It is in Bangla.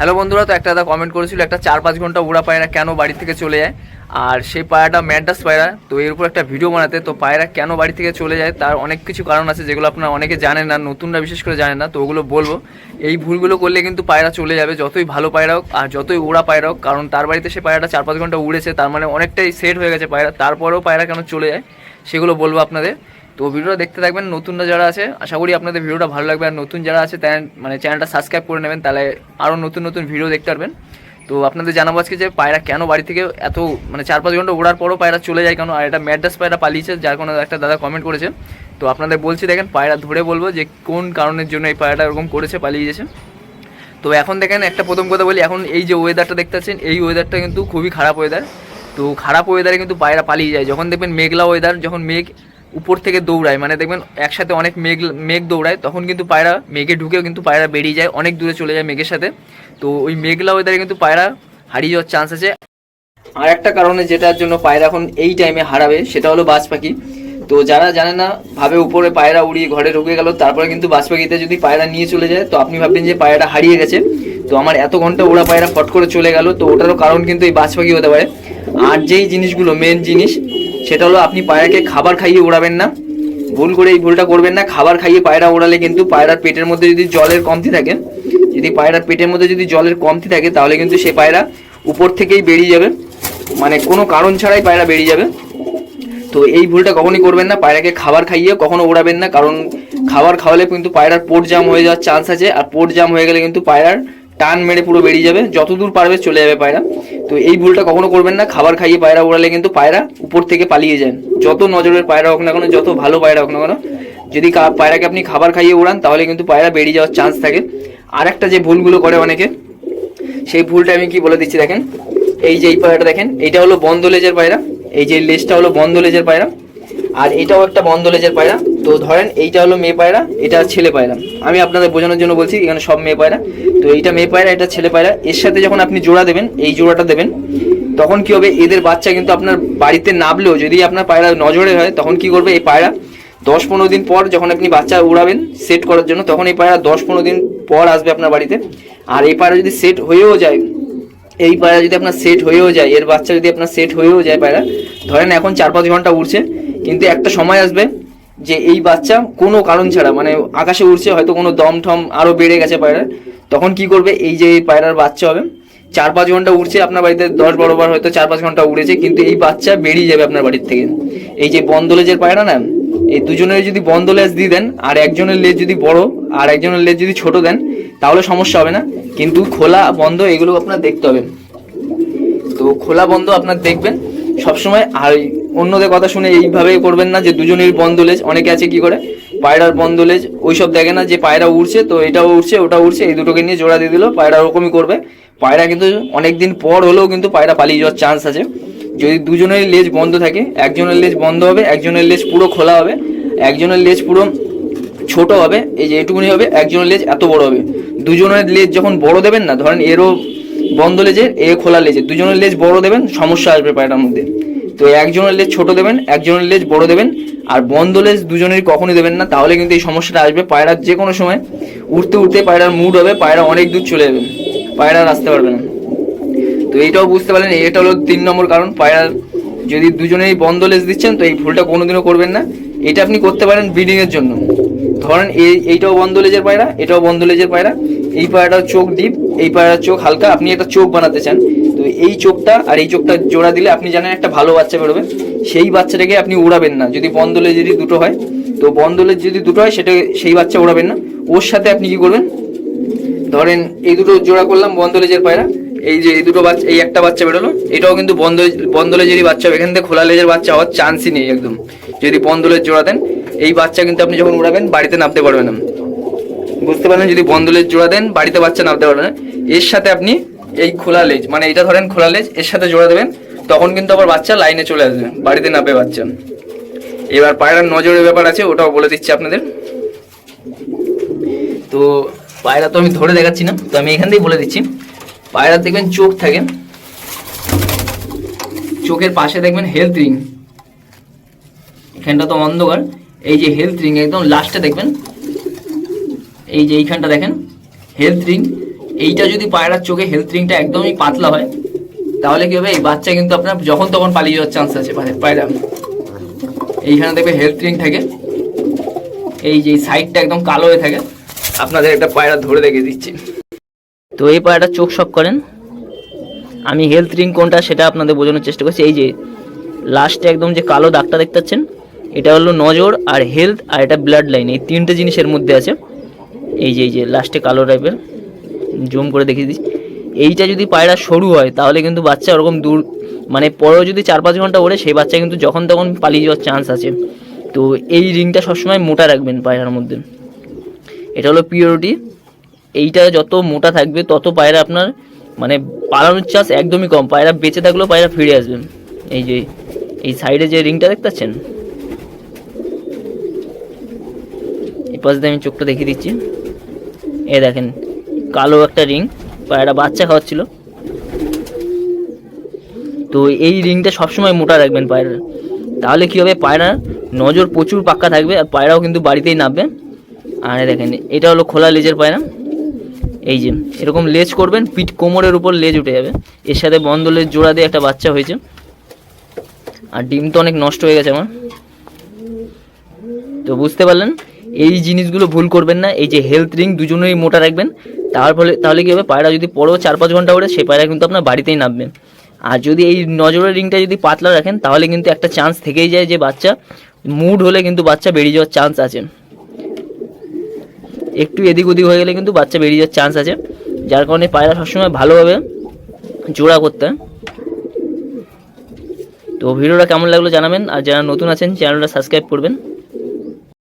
হ্যালো বন্ধুরা, তো একটা দাদা কমেন্ট করেছিল, একটা চার পাঁচ ঘণ্টা উড়া পায়রা কেন বাড়ি থেকে চলে যায়? আর সেই পায়রাটা ম্যাডাস পায়রা, তো এর উপর একটা ভিডিও বানাতে, তো পায়রা কেন বাড়ি থেকে চলে যায়? তার অনেক কিছু কারণ আছে, যেগুলো আপনারা অনেকে জানেন না, নতুনরা বিশেষ করে জানেন না, তো ওগুলো বলব। এই ভুলগুলো করলে কিন্তু পায়রা চলে যাবে, যতই ভালো পায়রা হোক, আর যতই উড়া পায়রা হোক, কারণ তার বাড়িতে সে পায়রাটা চার পাঁচ ঘণ্টা উড়েছে, তার মানে অনেকটাই সেট হয়ে গেছে পায়রা, তারপরেও পায়রা কেন চলে যায়, সেগুলো বলব আপনাদের। তো ভিডিওটা দেখতে থাকবেন, নতুনরা যারা আছে, আশা করি আপনাদের ভিডিওটা ভালো লাগবে, আর নতুন যারা আছে মানে চ্যানেলটা সাবস্ক্রাইব করে নেবেন, তাহলে আরও নতুন নতুন ভিডিও দেখতে পারবেন। তো আপনাদের জানাব আজকে যে পায়রা কেন বাড়ি থেকে এত মানে চার পাঁচ ঘণ্টা ওড়ার পরও পায়রা চলে যায় কেন, আর এটা ম্যাড্রাস পায়রা পালিয়েছে, যার কোনো একটা দাদা কমেন্ট করেছে। তো আপনাদের বলছি, দেখেন, পায়রা ধরে বলব যে কোন কারণের জন্য এই পায়রাটা এরকম করেছে, পালিয়ে গেছে। তো এখন দেখেন, একটা প্রথম কথা বলি, এখন এই যে ওয়েদারটা দেখতে পাচ্ছেন, এই ওয়েদারটা কিন্তু খুবই খারাপ ওয়েদার তো খারাপ ওয়েদারে কিন্তু পায়রা পালিয়ে যায়। যখন দেখবেন মেঘলা ওয়েদার যখন মেঘ উপর থেকে দৌড়ায় মানে দেখবেন একসাথে অনেক মেঘ মেঘ দৌড়ায়, তখন কিন্তু পায়রা মেঘে ঢুকেও কিন্তু পায়রা বেরিয়ে যায়, অনেক দূরে চলে যায় মেঘের সাথে। তো ওই মেঘলা ওয়েদারে কিন্তু পায়রা হারিয়ে যাওয়ার চান্স আছে। আর একটা কারণে যেটার জন্য পায়রা এখন এই টাইমে হারাবে, সেটা হলো বাজ পাখি তো যারা জানে না, ভাবে উপরে পায়রা উড়িয়ে ঘরে ঢুকে গেল, তারপরে কিন্তু বাজ পাখিতে যদি পায়রা নিয়ে চলে যায়, তো আপনি ভাববেন যে পায়রাটা হারিয়ে গেছে। তো আমার এত ঘণ্টা ওরা পায়রা ফট করে চলে গেল, তো ওটারও কারণ কিন্তু এই বাজ পাখি হতে পারে। আর যেই জিনিসগুলো মেন জিনিস সেটা হলো আপনি পায়রাকে খাবার খাইয়ে ওড়াবেন না। ভুল করে এই ভুলটা করবেন না। খাবার খাইয়ে পায়রা ওড়ালে কিন্তু পায়রার পেটের মধ্যে যদি জলের কমতি থাকে, যদি পায়রার পেটের মধ্যে যদি জলের কমতি থাকে, তাহলে কিন্তু সে পায়রা উপর থেকেই বেরিয়ে যাবে। মানে কোনো কারণ ছাড়াই পায়রা বেরিয়ে যাবে। তো এই ভুলটা কখনই করবেন না। পায়রাকে খাবার খাইয়ে কখনো ওড়াবেন না। কারণ খাবার খাওয়ালে কিন্তু পায়রার পোট জাম হয়ে যাওয়ার চান্স আছে। আর পোট জাম হয়ে গেলে কিন্তু পায়রার টান মেরে পুরো বেরিয়ে যাবে যত দূর পারবে চলে যাবে পায়রা। তো এই ভুলটা কখনো করবেন না, খাবার খাইয়ে পায়রা ওড়ালে কিন্তু পায়রা উপর থেকে পালিয়ে যান যত নজরের পায়রা হোক না কেন, যত ভালো পায়রা হোক না কেন, যদি পায়রাকে আপনি খাবার খাইয়ে ওড়ান, তাহলে কিন্তু পায়রা বেরিয়ে যাওয়ার চান্স থাকে। আর একটা যে ভুলগুলো করে অনেকে, সেই ভুলটা আমি কি বলে দিচ্ছি দেখেন। এই যে এই পায়রাটা দেখেন, এইটা হলো বন্ধ লেজের পায়রা, এই যে লেজটা হলো বন্ধ লেজের পায়রা, আর এটাও একটা বন্ধ লেজের পায়রা। তো ধরেন এইটা হলো মেয়ে পায়রা, এটা ছেলে পায়রা। আমি আপনাদের বোঝানোর জন্য বলছি, এখানে সব মেয়ে পায়রা। তো এইটা মেয়ে পায়রা, এটা ছেলে পায়রা। এর সাথে যখন আপনি জোড়া দেবেন, এই জোড়াটা দেবেন, তখন কি হবে? এদের বাচ্চা কিন্তু আপনার বাড়িতে নামলেও যদি আপনার পায়রা নজরে হয়, তখন কি করবে এই পায়রা? দশ পনেরো দিন পর যখন আপনি বাচ্চা উড়াবেন সেট করার জন্য, তখন এই পায়রা দশ পনেরো দিন পর আসবে আপনার বাড়িতে। আর এই পায়রা যদি সেট হয়েও যায়, এই পায়রা যদি আপনার সেট হয়েও যায়, এর বাচ্চা যদি আপনার সেট হয়েও যায় পায়রা, ধরেন এখন চার পাঁচ ঘণ্টা উড়ছে, কিন্তু একটা সময় আসবে যে এই বাচ্চা কোনো কারণ ছাড়া মানে আকাশে উড়ছে, হয়তো কোনো দম ঠম আরও বেড়ে গেছে পায়রার, তখন কি করবে? এই যে পায়রার বাচ্চা হবে, চার পাঁচ ঘণ্টা উড়ছে আপনার বাড়িতে, দশ বারো বার হয়তো চার পাঁচ ঘণ্টা উড়েছে, কিন্তু এই বাচ্চা বেরিয়ে যাবে আপনার বাড়ির থেকে। এই যে বন্দলেজের পায়রা না, এই দুজনের যদি বন্ধ লেজ দিয়ে দেন, আর একজনের লেজ যদি বড়, আর একজনের লেজ যদি ছোট দেন, তাহলে সমস্যা হবে না। কিন্তু খোলা বন্ধ, এগুলো আপনার দেখতে হবে। তো খোলা বন্ধ আপনার দেখবেন সবসময়, আর অন্যদের কথা শুনে এইভাবেই করবেন না যে দুজনের বন্ধ লেজ অনেকে আছে কি করে? পায়রার বন্ধ লেজ ওইসব দেখে না যে পায়রা উড়ছে, তো এটাও উড়ছে ওটা উড়ছে, এই দুটোকে নিয়ে জোড়া দিয়ে দিল, পায়রা ওরকমই করবে। পায়রা কিন্তু অনেকদিন পর হলেও কিন্তু পায়রা পালিয়ে যাওয়ার চান্স আছে। যদি দুজনের লেজ বন্ধ থাকে, একজনের লেজ বন্ধ হবে, একজনের লেজ পুরো খোলা হবে, একজনের লেজ পুরো ছোট হবে, এই যে এটুকুনি হবে, একজনের লেজ এত বড় হবে। দুজনের লেজ যখন বড় দেবেন না, ধরেন এরও বন্ধ লেজের এ খোলা লেজের, দুজনের লেজ বড় দেবেন, সমস্যা আসবে পায়রার মধ্যে। তো একজনের লেজ ছোট দেবেন, একজনের লেজ বড় দেবেন, আর বন্ধ লেজ দুজনের কখনই দেবেন না। তাহলে কিন্তু এই সমস্যাটা আসবে। পায়রার যে কোনো সময় উঠতে উঠতে পায়রার মুড হবে, পায়রা অনেক দূর চলে যাবে। পায়রা আসতে পারবে না। তো এইটাও বুঝতে পারলেন এটা হলো তিন নম্বর কারণ। পায়রার যদি দুজনেই বন্ধ লেজ দিচ্ছেন, তো এই ভুলটা কোনোদিনও করবেন না। এটা আপনি করতে পারেন ব্রিডিংয়ের জন্য। ধরেন এই এইটাও বন্ধ লেজের পায়রা, এটাও বন্ধ লেজের পায়রা। এই পায়রাটার চোখ ডিপ, এই পায়রার চোখ হালকা। আপনি একটা চোখ বানাতে চান, তো এই চোখটা আর এই চোখটা জোড়া দিলে আপনি জানেন একটা ভালো বাচ্চা বেরোবে। সেই বাচ্চাটাকে আপনি উড়াবেন না, যদি বন্দলে যদি দুটো হয়। তো বন্ধ লেজ যদি দুটো হয়, সেটা সেই বাচ্চা উড়াবেন না। ওর সাথে আপনি কি করবেন? ধরেন এই দুটো জোড়া করলাম বন্ধ লেজের পায়রা, এই যে এই দুটো বাচ্চা, এই একটা বাচ্চা বেরোলো, এটাও কিন্তু বন্ধ লেজেরই বাচ্চা হবে। এখান থেকে খোলা লেজের বাচ্চা হওয়ার চান্সই নেই একদম। যদি বন্ধ লেজ জোড়া দেন, এই বাচ্চা কিন্তু আপনি যখন উড়াবেন, বাড়িতে নামতে পারবেন না। বুঝতে পারলেন যদি বন্ধ লেজ জোড়া দেন, বাড়িতে বাচ্চা নামতে পারবে না। এর সাথে আপনি এই খোলা লেজ মানে এটা ধরেন খোলা লেজ, এর সাথে জোড়া দেবেন, তখন কিন্তু আবার বাচ্চা লাইনে চলে আসবে, বাড়িতে নামবে বাচ্চা। এবার পায়রার নজরের ব্যাপার আছে, ওটাও বলে দিচ্ছি আপনাদের। তো পায়রা তো আমি ধরে দেখাচ্ছি না, তো আমি এখান থেকেই বলে দিচ্ছি। পায়রা দেখবেন চোখ থাকে। চোখের পাশে দেখবেন হেলথ রিং এখানটা তো অন্ধকার। এই যে হেলথ রিং একদম লাস্টে দেখবেন এই যে এইখানটা দেখেন হেলথ রিং এইটা যদি পায়রার চোখে হেলথ রিংটা একদমই পাতলা হয়, তাহলে কি হবে? এই বাচ্চা কিন্তু আপনার যখন তখন পালিয়ে যাওয়ার চান্স আছে পায়- পায়রা। এইখানে দেখবে হেলথ রিং থাকে। এই যে সাইডটা একদম কালো হয়ে থাকে। আপনাদের একটা পায়রা ধরে দেখে দিচ্ছি। তো এই পায়রাটা চোখ সব করেন। আমি হেলথ রিং কোনটা সেটা আপনাদের বোঝানোর চেষ্টা করছি। এই যে লাস্টে একদম যে কালো দাগটা দেখতে পাচ্ছেন, এটা হলো নজর আর হেলথ আর এটা ব্লাড লাইন এই তিনটে জিনিসের মধ্যে আছে। এই যে এই যে লাস্টে কালো টাইপের জুম করে দেখিয়ে দিচ্ছি। এইটা যদি পায়রা সরু হয়, তাহলে কিন্তু বাচ্চা ওরকম দূর মানে পরেও যদি চার পাঁচ ঘণ্টা ওড়ে, সেই বাচ্চা কিন্তু যখন তখন পালিয়ে যাওয়ার চান্স আছে। তো এই রিংটা সবসময় মোটা রাখবেন পায়রার মধ্যে। এটা হলো পিওরিটি এইটা যত মোটা থাকবে, তত পায়রা আপনার মানে পালানোর চান্স একদমই কম। পায়রা বেঁচে থাকলেও পায়রা ফিরে আসবেন এই যে, এই সাইডে যে রিংটা দেখতে পাচ্ছেন? এই পাশে দিয়ে আমি চোখটা দেখিয়ে দিচ্ছি। এ দেখেন, কালো একটা রিং পায়রা বাচ্চা খাওয়াচ্ছিল। তো এই রিংটা সবসময় মোটা রাখবেন পায়রা তাহলে কী হবে পায়রার নজর প্রচুর পাক্কা থাকবে আর পায়রাও কিন্তু বাড়িতেই নামবে। আর দেখেন, এটা হলো খোলা লেজের পায়রা। এই যে, এরকম লেজ করবেন, পিঠ কোমরের উপর লেজ উঠে যাবে। এর সাথে বন্ধ লেজ জোড়া দিয়ে একটা বাচ্চা হয়েছে। আর ডিম তো অনেক নষ্ট হয়ে গেছে আমার। তো বুঝতে পারলেন? এই জিনিসগুলো ভুল করবেন না, এই যে হেলথ রিং দুজনেই মোটা রাখবেন, তার ফলে, তাহলে কী হবে, পায়রা যদি পরেও চার পাঁচ ঘণ্টা ওড়ে, সেই পায়রা কিন্তু আপনার বাড়িতেই নামবে। আর যদি এই নজরের রিংটা যদি পাতলা রাখেন, তাহলে কিন্তু একটা চান্স থেকেই যায় যে বাচ্চা মুড হলে কিন্তু বাচ্চা বেরিয়ে যাওয়ার চান্স আছে। একটু এদিক ওদিক হয়ে গেলে কিন্তু বাচ্চা বেরিয়ে যাওয়ার চান্স আছে। যার কারণে পায়রা সবসময় ভালোভাবে জোড়া করতে। তো ভিডিওটা কেমন লাগল জানাবেন, আর যারা নতুন আছেন, চ্যানেলটা সাবস্ক্রাইব করবেন।